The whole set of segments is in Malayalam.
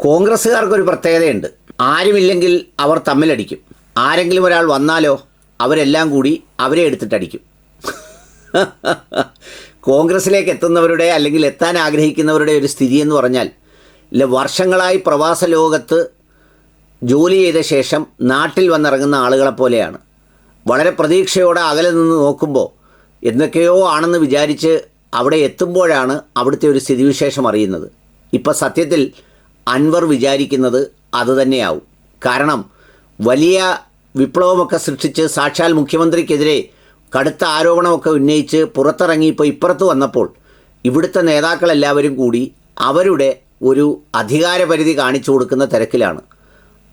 കോൺഗ്രസ്സുകാർക്കൊരു പ്രത്യേകതയുണ്ട്. ആരുമില്ലെങ്കിൽ അവർ തമ്മിലടിക്കും. ആരെങ്കിലും ഒരാൾ വന്നാലോ അവരെല്ലാം കൂടി അവരെ എടുത്തിട്ടടിക്കും. കോൺഗ്രസ്സിലേക്ക് എത്തുന്നവരുടെ അല്ലെങ്കിൽ എത്താൻ ആഗ്രഹിക്കുന്നവരുടെ ഒരു സ്ഥിതി എന്ന് പറഞ്ഞാൽ ഇല്ല വർഷങ്ങളായി പ്രവാസ ലോകത്ത് ജോലി ചെയ്ത ശേഷം നാട്ടിൽ വന്നിറങ്ങുന്ന ആളുകളെ പോലെയാണ്. വളരെ പ്രതീക്ഷയോടെ അകലെ നിന്ന് നോക്കുമ്പോൾ എന്തൊക്കെയോ ആണെന്ന് വിചാരിച്ച് അവിടെ എത്തുമ്പോഴാണ് അവിടുത്തെ ഒരു സ്ഥിതിവിശേഷം അറിയുന്നത്. ഇപ്പം സത്യത്തിൽ അൻവർ വിചാരിക്കുന്നത് അതുതന്നെയാവും കാരണം വലിയ വിപ്ലവമൊക്കെ സൃഷ്ടിച്ച് സാക്ഷാൽ മുഖ്യമന്ത്രിക്കെതിരെ കടുത്ത ആരോപണമൊക്കെ ഉന്നയിച്ച് പുറത്തിറങ്ങി ഇപ്പോൾ ഇപ്പുറത്ത് വന്നപ്പോൾ ഇവിടുത്തെ നേതാക്കളെല്ലാവരും കൂടി അവരുടെ ഒരു അധികാരപരിധി കാണിച്ചു കൊടുക്കുന്ന തിരക്കിലാണ്.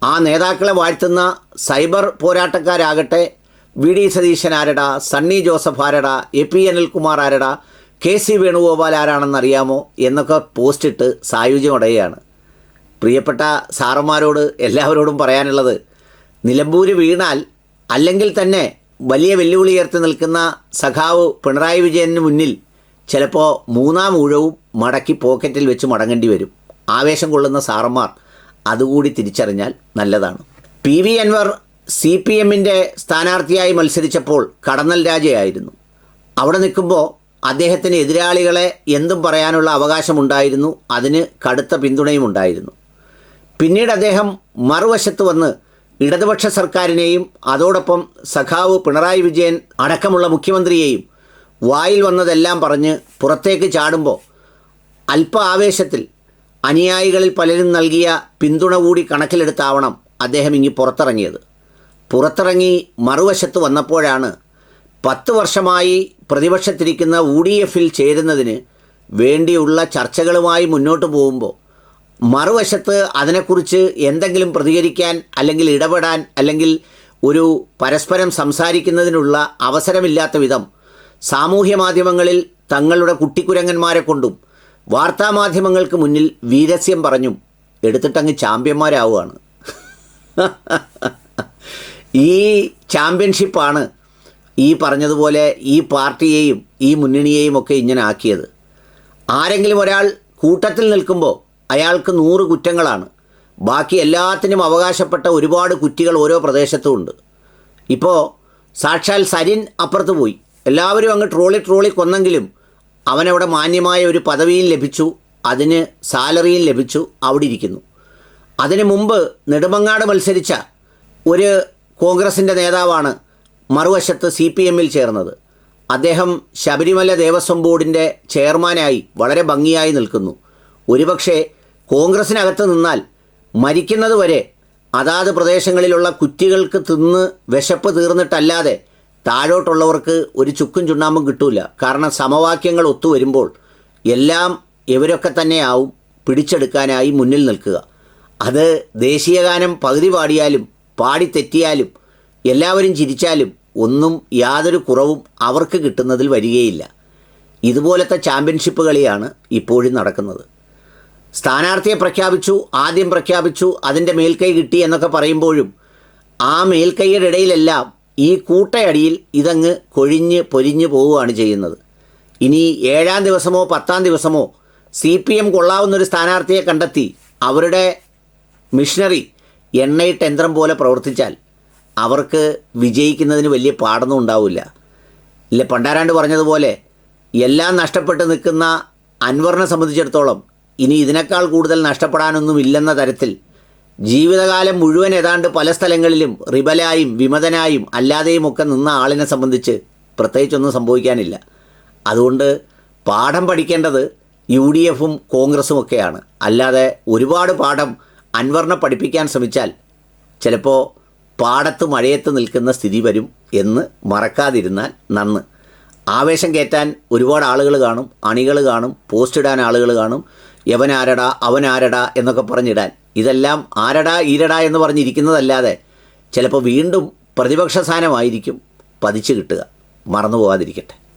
ആ നേതാക്കളെ വാഴ്ത്തുന്ന സൈബർ പോരാട്ടക്കാരാകട്ടെ വി ഡി സതീശൻ ആരട സണ്ണി ജോസഫ് ആരട എ പി അനിൽകുമാർ ആരടാ കെ സി വേണുഗോപാൽ ആരാണെന്നറിയാമോ എന്നൊക്കെ പോസ്റ്റിട്ട് സായുജ്യമടയുകയാണ് പ്രിയപ്പെട്ട സാറന്മാരോട് എല്ലാവരോടും പറയാനുള്ളത് നിലമ്പൂര് വീണാൽ അല്ലെങ്കിൽ തന്നെ വലിയ വെല്ലുവിളി ഉയർത്തി നിൽക്കുന്ന സഖാവ് പിണറായി വിജയന് മുന്നിൽ ചിലപ്പോൾ മൂന്നാം ഊഴവും മടക്കി പോക്കറ്റിൽ വെച്ച് മടങ്ങേണ്ടി വരും. ആവേശം കൊള്ളുന്ന സാറന്മാർ അതുകൂടി തിരിച്ചറിഞ്ഞാൽ നല്ലതാണ്. P V Anvar C P എമ്മിന്റെ സ്ഥാനാർത്ഥിയായി മത്സരിച്ചപ്പോൾ കടന്നൽ രാജയായിരുന്നു. അവിടെ നിൽക്കുമ്പോൾ അദ്ദേഹത്തിന് എതിരാളികളെ എന്തും പറയാനുള്ള അവകാശമുണ്ടായിരുന്നു അതിന് കടുത്ത പിന്തുണയും ഉണ്ടായിരുന്നു പിന്നീട് അദ്ദേഹം മറുവശത്ത് വന്ന് ഇടതുപക്ഷ സർക്കാരിനെയും അതോടൊപ്പം സഖാവ് പിണറായി വിജയൻ അടക്കമുള്ള മുഖ്യമന്ത്രിയെയും വായിൽ വന്നതെല്ലാം പറഞ്ഞ് പുറത്തേക്ക് ചാടുമ്പോൾ അല്പ ആവേശത്തിൽ അനുയായികളിൽ പലരും നൽകിയ പിന്തുണ കൂടി കണക്കിലെടുത്താവണം അദ്ദേഹം ഇങ്ങി പുറത്തിറങ്ങിയത്. പുറത്തിറങ്ങി മറുവശത്ത് വന്നപ്പോഴാണ് പത്ത് വർഷമായി പ്രതിപക്ഷത്തിരിക്കുന്ന യു ഡി എഫിൽ ചേരുന്നതിന് വേണ്ടിയുള്ള ചർച്ചകളുമായി മുന്നോട്ട് പോകുമ്പോൾ മറുവശത്ത് അതിനെക്കുറിച്ച് എന്തെങ്കിലും പ്രതികരിക്കാൻ അല്ലെങ്കിൽ ഇടപെടാൻ അല്ലെങ്കിൽ ഒരു പരസ്പരം സംസാരിക്കുന്നതിനുള്ള അവസരമില്ലാത്ത വിധം സാമൂഹ്യ മാധ്യമങ്ങളിൽ തങ്ങളുടെ കുട്ടിക്കുരങ്ങന്മാരെ കൊണ്ടും വാർത്താമാധ്യമങ്ങൾക്ക് മുന്നിൽ വീരസ്യം പറഞ്ഞും എടുത്തിട്ടങ്ങ് ചാമ്പ്യന്മാരാവുകയാണ്. ഈ ചാമ്പ്യൻഷിപ്പാണ് ഈ പറഞ്ഞതുപോലെ ഈ പാർട്ടിയെയും ഈ മുന്നണിയെയും ഒക്കെ ഇങ്ങനെ ആക്കിയത്. ആരെങ്കിലും ഒരാൾ കൂട്ടത്തിൽ നിൽക്കുമ്പോൾ അയാൾക്ക് നൂറ് കുറ്റങ്ങളാണ്. ബാക്കി എല്ലാത്തിനും അവകാശപ്പെട്ട ഒരുപാട് കുറ്റികൾ ഓരോ പ്രദേശത്തും ഉണ്ട്. ഇപ്പോൾ സാക്ഷാൽ സരിൻ അപ്പുറത്ത് പോയി. എല്ലാവരും അങ്ങ് ട്രോളി ട്രോളി കൊന്നെങ്കിലും അവനവിടെ മാന്യമായ ഒരു പദവിയും ലഭിച്ചു. അതിന് സാലറിയും ലഭിച്ചു. അവിടെ ഇരിക്കുന്നു. അതിനു മുമ്പ് നെടുമങ്ങാട് മത്സരിച്ച ഒരു കോൺഗ്രസിന്റെ നേതാവാണ് മറുവശത്ത് സി പി എമ്മിൽ ചേർന്നത്. അദ്ദേഹം ശബരിമല ദേവസ്വം ബോർഡിന്റെ ചെയർമാനായി വളരെ ഭംഗിയായി നിൽക്കുന്നു. ഒരുപക്ഷെ കോൺഗ്രസിനകത്ത് നിന്നാൽ മരിക്കുന്നത് വരെ അതാത് പ്രദേശങ്ങളിലുള്ള കുറ്റികൾക്ക് തിന്ന് വിശപ്പ് തീർന്നിട്ടല്ലാതെ താഴോട്ടുള്ളവർക്ക് ഒരു ചുക്കും ചുണ്ണാമ്പും കിട്ടൂല. കാരണം സമവാക്യങ്ങൾ ഒത്തുവരുമ്പോൾ എല്ലാം ഇവരൊക്കെ തന്നെയാവും പിടിച്ചെടുക്കാനായി മുന്നിൽ നിൽക്കുക. അത് ദേശീയഗാനം പകുതി പാടിയാലും പാടി തെറ്റിയാലും എല്ലാവരും ചിരിച്ചാലും ഒന്നും യാതൊരു കുറവും അവർക്ക് കിട്ടുന്നതിൽ വരികയില്ല. ഇതുപോലത്തെ ചാമ്പ്യൻഷിപ്പ് കളിയാണ് ഇപ്പോഴും നടക്കുന്നത്. സ്ഥാനാർത്ഥിയെ പ്രഖ്യാപിച്ചു ആദ്യം പ്രഖ്യാപിച്ചു അതിന്റെ മേൽക്കൈ കിട്ടി എന്നൊക്കെ പറയുമ്പോഴും ആ മേൽക്കൈയുടെ ഇടയിലെല്ലാം ഈ കൂട്ടയടിയിൽ ഇതങ്ങ് കൊഴിഞ്ഞ് പൊരിഞ്ഞ് പോവുകയാണ് ചെയ്യുന്നത്. ഇനി ഏഴാം ദിവസമോ പത്താം ദിവസമോ സി പി എം കൊള്ളാവുന്നൊരു സ്ഥാനാർത്ഥിയെ കണ്ടെത്തി അവരുടെ മിഷനറി എണ്ണയിട്ട് യന്ത്രം പോലെ പ്രവർത്തിച്ചാൽ അവർക്ക് വിജയിക്കുന്നതിന് വലിയ പാടൊന്നും ഉണ്ടാവില്ല. ഇല്ല പണ്ടാരാണ്ട് പറഞ്ഞതുപോലെ എല്ലാം നഷ്ടപ്പെട്ട് നിൽക്കുന്ന അൻവറിനെ സംബന്ധിച്ചിടത്തോളം ഇനി ഇതിനേക്കാൾ കൂടുതൽ നഷ്ടപ്പെടാനൊന്നുമില്ലെന്ന തരത്തിൽ ജീവിതകാലം മുഴുവൻ ഏതാണ്ട് പല സ്ഥലങ്ങളിലും റിബലായും വിമതനായും അല്ലാതെയും ഒക്കെ നിന്ന ആളിനെ സംബന്ധിച്ച് പ്രത്യേകിച്ചൊന്നും സംഭവിക്കാനില്ല. അതുകൊണ്ട് പാഠം പഠിക്കേണ്ടത് യു ഡി എഫും കോൺഗ്രസും ഒക്കെയാണ്. അല്ലാതെ ഒരുപാട് പാഠം അൻവറിനെ പഠിപ്പിക്കാൻ ശ്രമിച്ചാൽ ചിലപ്പോൾ പാടത്ത് മഴയത്ത് നിൽക്കുന്ന സ്ഥിതി വരും എന്ന് മറക്കാതിരുന്നാൽ നന്ന്. ആവേശം കയറ്റാൻ ഒരുപാട് ആളുകൾ കാണും അണികൾ കാണും പോസ്റ്റ് ഇടാൻ ആളുകൾ കാണും യവനാരടാ അവനാരടാ എന്നൊക്കെ പറഞ്ഞിടാൻ. ഇതെല്ലാം ആരടാ ഈരടാ എന്ന് പറഞ്ഞിരിക്കുന്നതല്ലാതെ ചിലപ്പോൾ വീണ്ടും പ്രതിപക്ഷ സ്ഥാനമായിരിക്കും പതിച്ചു കിട്ടുക. മറന്നു പോകാതിരിക്കട്ടെ